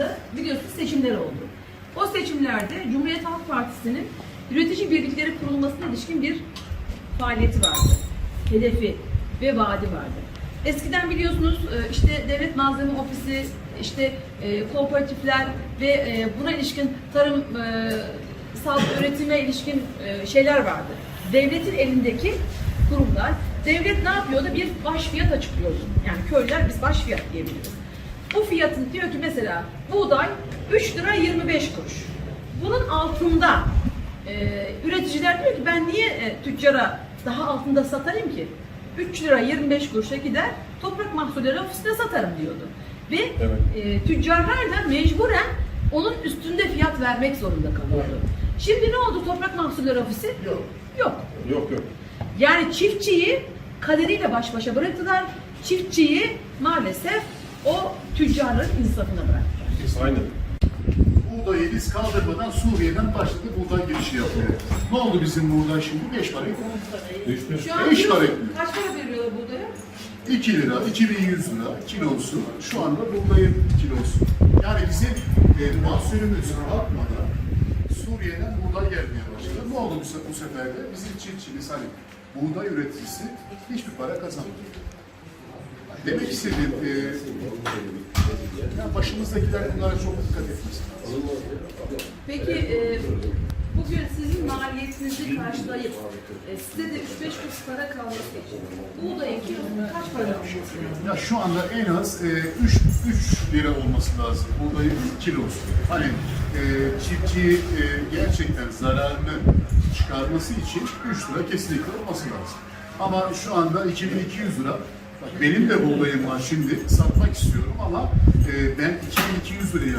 yılında biliyorsunuz seçimler oldu. O seçimlerde Cumhuriyet Halk Partisi'nin üretici birlikleri kurulmasına ilişkin bir faaliyeti vardı. Hedefi ve vaadi vardı. Eskiden biliyorsunuz e, işte devlet malzeme ofisi, işte e, kooperatifler ve e, buna ilişkin tarım sal üretime ilişkin şeyler vardı. Devletin elindeki kurumlar, devlet ne yapıyordu? Bir baş fiyat açıklıyordu. Yani köylüler biz baş fiyat diyebiliriz. Bu fiyatın diyor ki mesela buğday 3 lira 25 kuruş. Bunun altında e, üreticiler diyor ki ben niye e, tüccara daha altında satarım ki? 3 lira 25 kuruşa gider toprak mahsulleri ofisine satarım diyordu. Ve e, tüccarlar da mecburen onun üstünde fiyat vermek zorunda kalıyordu. Şimdi ne oldu toprak mahsulleri ofisi? Yok. Yok. Yok yok. Yani çiftçiyi kaderiyle baş başa bıraktılar. Çiftçiyi maalesef o tüccarların insafına bıraktılar. Aynen. Buğdayı biz kaldırmadan Suriye'den başladı buğday girişi yapmaya. Ne oldu bizim buğday şimdi? 5 para. Düştü. Şu an Beş para. kaç para veriyorlar buğdaya? 2 lira, 2100 lira kilosu. Şu anda buğdayın kilosu. Yani bizim e, mahsulümüz artmadan Suriye'den buğday gelmeye başladı. Ne oldu bu sefer de? Bizim çiftçimiz hani buğday üreticisi hiçbir para kazanmıyor. Demek istediğim, e, yani başımızdakiler bunlara çok dikkat etmesi lazım. Peki e, bugün sizin maliyetinizi karşılayıp e, size de 3-5 kuruş para kalması için buğdayın kilosunun kaç para olması lazım? Ya şu anda en az 3 3 lira olması lazım buğdayın kilosu. Hani e, çiftçi e, gerçekten zararını çıkarması için 3 lira kesinlikle olması lazım. Ama şu anda 2200 lira. Bak benim de buğdayım var şimdi satmak istiyorum ama e, ben 2200 liraya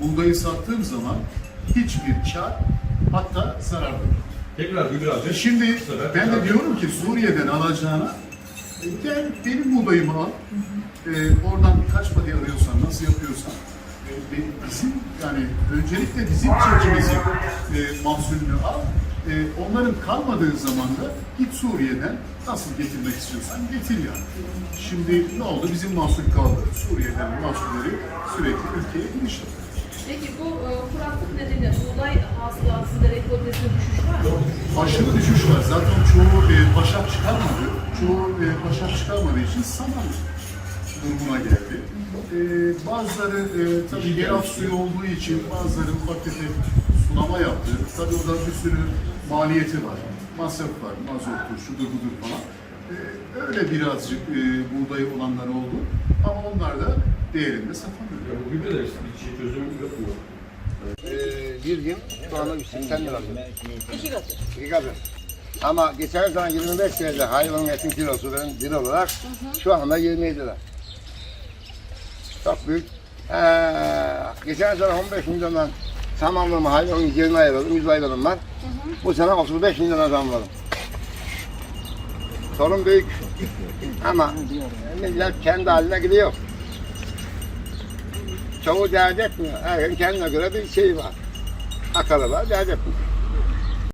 buğdayı sattığım zaman hiçbir kar hatta zarar yok. Tekrar Gülür abi. Şimdi Bu sefer ben de diyorum ki Suriye'den alacağına e, gel benim buğdayımı al. E, oradan kaç paraya alıyorsan, nasıl yapıyorsan e, be- bizim yani öncelikle bizim çiftçimizin e, mahsulünü al. E, onların kalmadığı zaman da git Suriye'den nasıl getirmek istiyorsan getir yani. Şimdi ne oldu? Bizim mahsul kaldı. Suriye'den mahsulleri sürekli ülkeye giriş. Peki bu e, kuraklık nedeniyle buğday hasılatında rekoltesinde düşüş var mı? Aşırı düşüş var. Zaten çoğu e, başak çıkarmadı. Çoğu e, başak çıkarmadığı için saman durumuna geldi. E, bazıları e, tabii yeraltı suyu olduğu için bazıları ufak tefek sulama yaptı. Tabii orada bir sürü maliyeti var. Masraf var, mazottur, şudur budur falan. E, öyle birazcık e, buğday olanlar oldu. Ama onlar da değerinde satamıyor. Ya bu gübre de işte bir şey çözüm yok mu? Ee, bir gün şu anda 180 lira. İki katı. İki katı. Ama geçen sene 25 liraydı hayvanın etin kilosu benim bir olarak. Şu anda 27 lira. Çok büyük. Ee, geçen sene 15 milyondan tamamlığımı hayvanın yerine ayırdım. 100 hayvanım var. Bu sene 35 milyona tamamladım. Sorun büyük. Ama millet kendi haline gidiyor. Çoğu dert etmiyor. Herkesin kendine göre bir şey var. Akalı var, dert etmiyor.